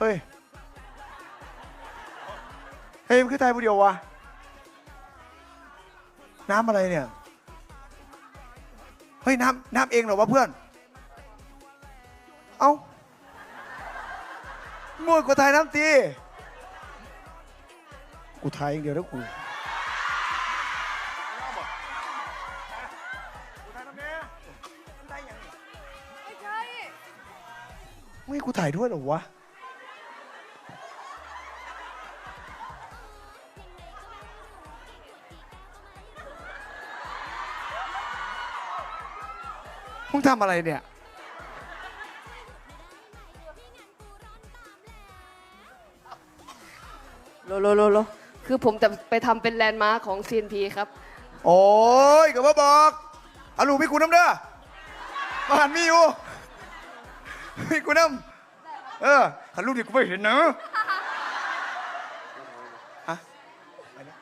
เฮ้ย เฮ้ยมันคือไทยผู้เดียววะ น้ำอะไรเนี่ย เฮ้ยน้ำน้ำเองเหรอวะเพื่อน เอ้ามั่วกูไทยน้ำตี กูไทยอย่างเดียวแล้วกูไม่ใช่ไม่กูถ่ายด้วยเหรอวะ มึงทำอะไรเนี่ย โลโลโลโลคือผมจะไปทำเป็นแลนด์มาร์คของ CNP ครับ โอ้ยก็มาบอกอาลูกพี่กูน้ำเด้อมาหันมีอยู่พี่กูน้ำเออหันลูกดิกูไม่เห็นนะฮะไปนะ